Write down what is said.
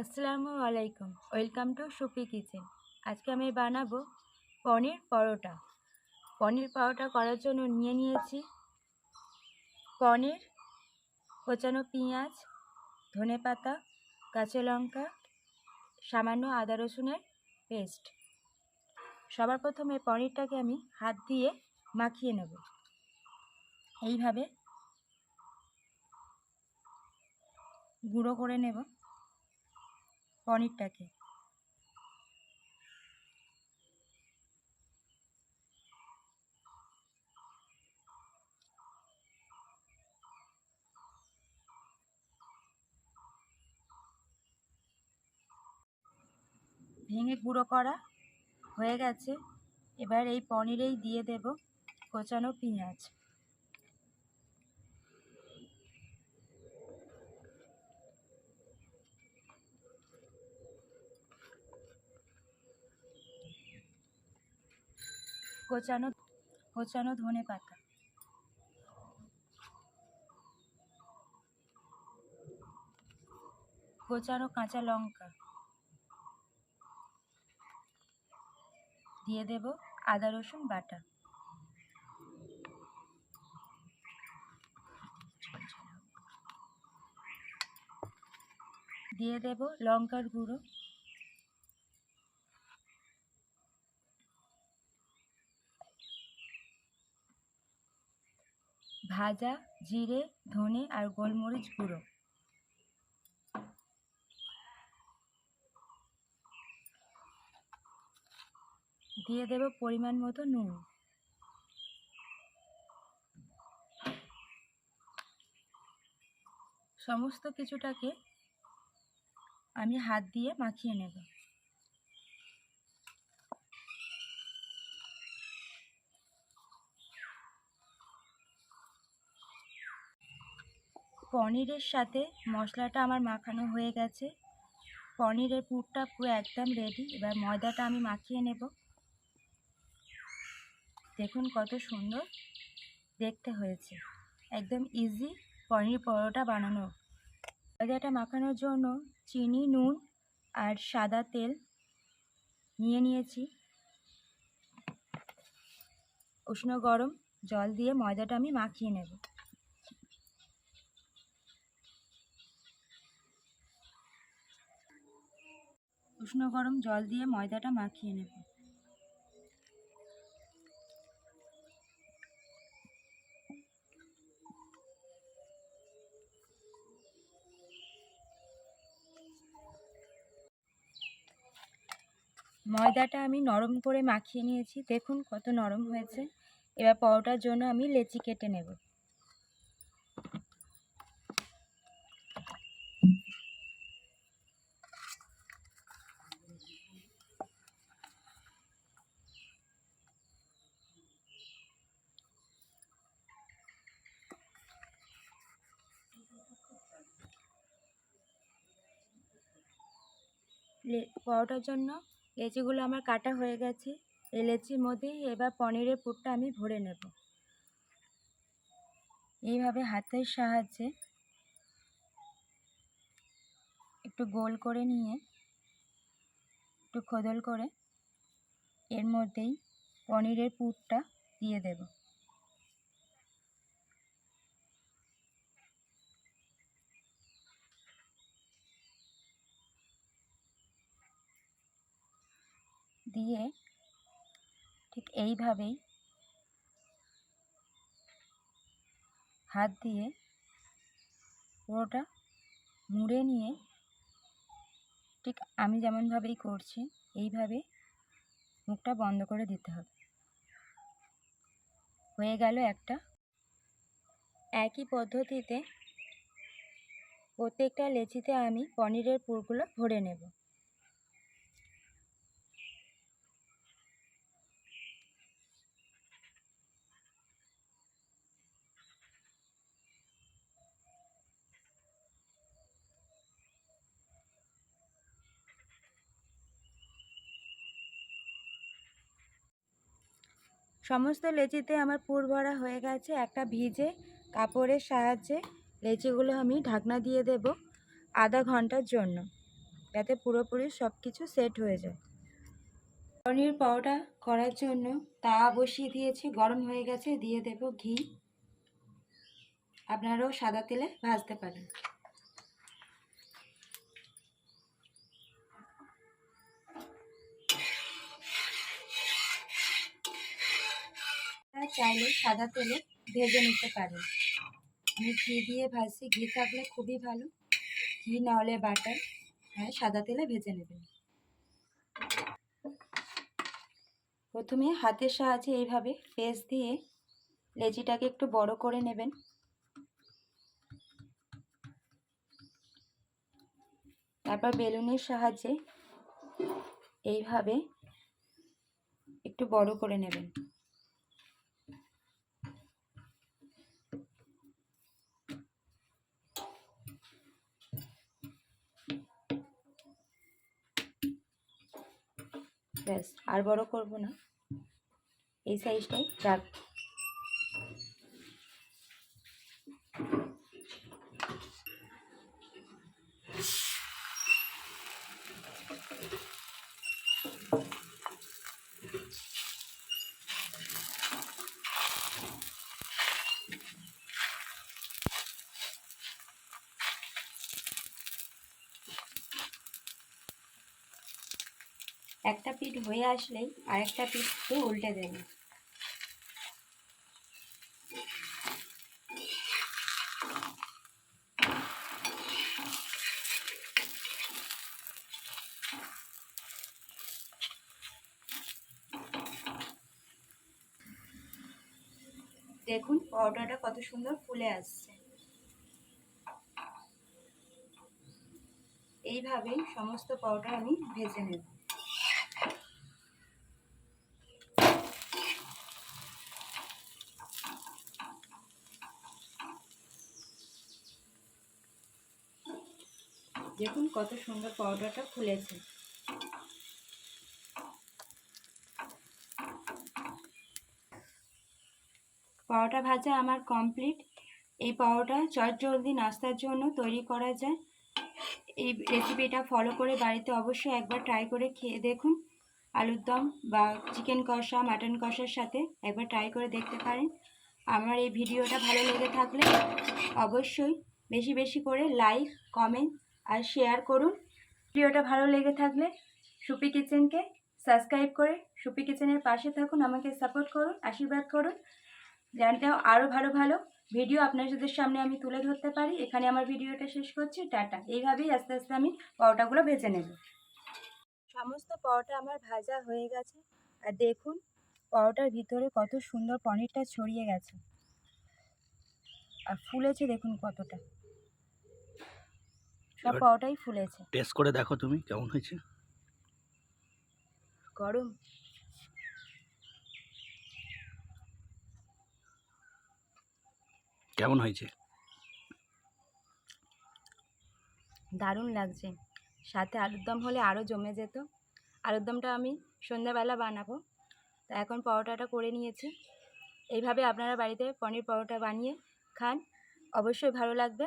আসসালামু আলাইকুম। Welcome to Soupy kitchen. আজকে আমি বানাবো পনির পরোটা। পনির পরোটা করার জন্য নিয়ে নিয়েছি পনির, কোচানো পেঁয়াজ, ধনে পাতা, কাঁচা লঙ্কা, সামান্য আদা রসুনের পেস্ট। সবার প্রথমে পনিরটাকে আমি হাত দিয়ে মাখিয়ে নেব। এইভাবে গুঁড়ো করে নেব। পনিরটাকে। ভেঙে গুঁড়ো করা হয়ে গেছে। এবার এই পনিরেই দিয়ে দেব কোচানো পেঁয়াজ। কোচানো কোচানো ধনে পাতা। কোচানো কাঁচা লঙ্কা। দিয়ে দেব আদা, রসুন, বাটা। দিয়ে দেব লঙ্কার গুঁড়ো। ভাজা, জিরে, ধনে আর গোলমরিচ গুঁড়ো। দিয়ে দেব পরিমাণ মতো নুন। সমস্ত কিছুটাকে আমি হাত দিয়ে মাখিয়ে নেব। পনিরের সাথে মশলাটা আমার মাখানো হয়ে গেছে। পনিরের পুরটা পুরো একদম রেডি এবার ময়দাটা আমি মাখিয়ে নেব। দেখুন কত সুন্দর দেখতে হয়েছে। একদম ইজি পনির পরোটা বানানো। ময়দাটা মাখানোর জন্য চিনি, নুন আর সাদা তেল নিয়ে নিয়েছি। উষ্ণ গরম জল দিয়ে ময়দাটা আমি মাখিয়ে নেব। উষ্ণ গরম জল দিয়ে ময়দাটা মাখিয়ে নেব। ময়দাটা আমি নরম করে মাখিয়ে নিয়েছি। দেখুন কত নরম হয়েছে। এবার পরোটার জন্য আমি লেচি কেটে নেব। পরোটার জন্য লেচিগুলো আমার কাটা হয়ে গেছে। এই লেচির মধ্যেই এবার পনিরের পুরটা আমি ভরে নেব। এইভাবে হাতের সাহায্যে একটু গোল করে নিয়ে, একটু খোদল করে এর মধ্যেই পনিরের পুরটা দিয়ে দেব। দিয়ে ঠিক এইভাবেই হাত দিয়ে পুরোটা মুড়ে নিয়ে ঠিক আমি যেমনভাবেই করছি, এইভাবে মুখটা বন্ধ করে দিতে হবে। হয়ে গেল একটা একই পদ্ধতিতে প্রত্যেকটা লেচিতে আমি পনিরের পুরগুলো ভরে নেব। সমস্ত লেচিতে আমার পুর ভরা হয়ে গেছে একটা ভিজে কাপড়ের সাহায্যে। লেচিগুলো আমি ঢাকনা দিয়ে দেব আধা ঘণ্টার জন্য যাতে পুরোপুরি সব কিছু সেট হয়ে যায়। পনির পরোটা করার জন্য তা বসিয়ে দিয়েছি, গরম হয়ে গেছে, দিয়ে দেব ঘি। আপনারাও সাদা তেলে ভাজতে পারেন আপনারা চাইলে সাদা তেলে ভেজে নিতে পারেন। আমি ঘি দিয়ে ভাজছি। ঘি থাকলে খুবই ভালো। ঘি না হলে বাটার। হ্যাঁ সাদা তেলে ভেজে নেবেন। প্রথমে হাতের সাহায্যে এইভাবে পেজ দিয়ে লেচিটাকে একটু বড় করে নেবেন। তারপর বেলুনের সাহায্যে এইভাবে একটু বড় করে নেবেন। ব্যাস আর বড় করব না। এই সাইজটাই রাখ। একটা পিঠ হয়ে আসলেই আরেকটা পিঠকে উল্টে দেবেন দেখুন, পাউডারটা কত সুন্দর ফুলে আসছে। এইভাবেই সমস্ত পাউডার আমি ভেজে নেব। দেখুন কত সুন্দর পাউডারটা ফুলেছে। পাউডার ভাজা আমার কমপ্লিট। এই পাউডার চটজলদি নাস্তার জন্য তৈরি করা যায়। এই রেসিপিটা ফলো করে বাড়িতে অবশ্যই একবার ট্রাই করে খেয়ে দেখুন। আলুর দম বা চিকেন কষা, মাটন কষার সাথে একবার ট্রাই করে দেখতে পারেন। আমার এই ভিডিওটা ভালো লেগে থাকলে অবশ্যই বেশি বেশি করে লাইক, কমেন্ট আর শেয়ার করুন। ভিডিওটা ভালো লেগে থাকলে সুপি কিচেনকে সাবস্ক্রাইব করে সুপি কিচেনের পাশে থাকুন, আমাকে সাপোর্ট করুন, আশীর্বাদ করুন। জানতে আরও ভালো ভালো ভিডিও আপনাদের সামনে আমি তুলে ধরতে পারি, এখানে আমার ভিডিওটা শেষ করছি, টাটা। এইভাবেই আস্তে আস্তে আমি পরোটাগুলো ভেজে নেব। সমস্ত পরোটা আমার ভাজা হয়ে গেছে। আর দেখুন, পরোটার ভিতরে কত সুন্দর পনিরটা ছড়িয়ে গেছে। আর ফুলেছে দেখুন কতটা। সব পরোটাই ফুলেছে। টেস্ট করে দেখো তুমি কেমন হয়েছে? গরম। কেমন হয়েছে? দারুণ লাগছে। সাথে আলুর দম হলে আরও জমে যেত। আলুর দমটা আমি সন্ধ্যাবেলা বানাবো। তা এখন পরোটাটা করে নিয়েছি। এইভাবে আপনারা বাড়িতে পনির পরোটা বানিয়ে খান। অবশ্যই ভালো লাগবে।